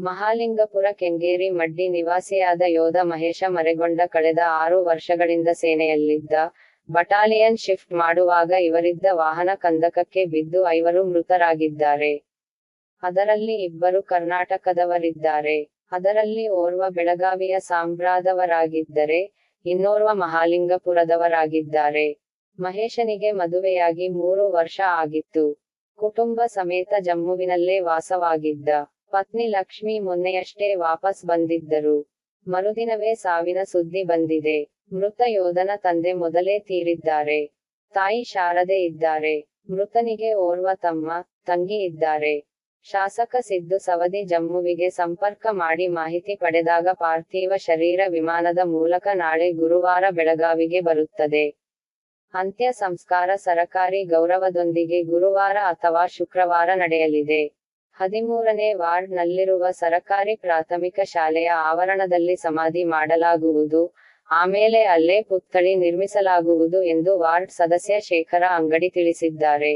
ಮಹಾಲಿಂಗಪುರ ಕೆಂಗೇರಿ ಮಡ್ಡಿ ನಿವಾಸಿಯಾದ ಯೋಧ ಮಹೇಶ ಮರೆಗೊಂಡ ಕಳೆದ ಆರು ವರ್ಷಗಳಿಂದ ಸೇನೆಯಲ್ಲಿದ್ದ ಬಟಾಲಿಯನ್ ಶಿಫ್ಟ್ ಮಾಡುವಾಗ ಇವರಿದ್ದ ವಾಹನ ಕಂದಕಕ್ಕೆ ಬಿದ್ದು ಐವರು ಮೃತರಾಗಿದ್ದಾರೆ. ಅದರಲ್ಲಿ ಇಬ್ಬರು ಕರ್ನಾಟಕದವರಿದ್ದಾರೆ. ಅದರಲ್ಲಿ ಓರ್ವ ಬೆಳಗಾವಿಯ ಸಾಂಬ್ರಾದವರಾಗಿದ್ದರೆ ಇನ್ನೋರ್ವ ಮಹಾಲಿಂಗಪುರದವರಾಗಿದ್ದಾರೆ. ಮಹೇಶನಿಗೆ ಮದುವೆಯಾಗಿ ಮೂರು ವರ್ಷ ಆಗಿತ್ತು. ಕುಟುಂಬ ಸಮೇತ ಜಮ್ಮುವಿನಲ್ಲೇ ವಾಸವಾಗಿದ್ದ. ಪತ್ನಿ ಲಕ್ಷ್ಮಿ ಮೊನ್ನೆಯಷ್ಟೇ ವಾಪಸ್ ಬಂದಿದ್ದರು. ಮರುದಿನವೇ ಸಾವಿನ ಸುದ್ದಿ ಬಂದಿದೆ. ಮೃತ ಯೋಧನ ತಂದೆ ಮೊದಲೇ ತೀರಿದ್ದಾರೆ. ತಾಯಿ ಶಾರದೆ ಇದ್ದಾರೆ. ಮೃತನಿಗೆ ಓರ್ವ ತಮ್ಮ, ತಂಗಿ ಇದ್ದಾರೆ. ಶಾಸಕ ಸಿದ್ದು ಸವದಿ ಜಮ್ಮುವಿಗೆ ಸಂಪರ್ಕ ಮಾಡಿ ಮಾಹಿತಿ ಪಡೆದಾಗ ಪಾರ್ಥಿವ ಶರೀರ ವಿಮಾನದ ಮೂಲಕ ನಾಳೆ ಗುರುವಾರ ಬೆಳಗಾವಿಗೆ ಬರುತ್ತದೆ. ಅಂತ್ಯ ಸಂಸ್ಕಾರ ಸರಕಾರಿ ಗೌರವದೊಂದಿಗೆ ಗುರುವಾರ ಅಥವಾ ಶುಕ್ರವಾರ ನಡೆಯಲಿದೆ. ಹದಿಮೂರನೇ ವಾರ್ಡ್ ನಲ್ಲಿರುವ ಸರಕಾರಿ ಪ್ರಾಥಮಿಕ ಶಾಲೆಯ ಆವರಣದಲ್ಲಿ ಸಮಾಧಿ ಮಾಡಲಾಗುವುದು, ಆಮೇಲೆ ಅಲ್ಲೇ ಪುತ್ಥಳಿ ನಿರ್ಮಿಸಲಾಗುವುದು ಎಂದು ವಾರ್ಡ್ ಸದಸ್ಯ ಶೇಖರ ಅಂಗಡಿ ತಿಳಿಸಿದ್ದಾರೆ.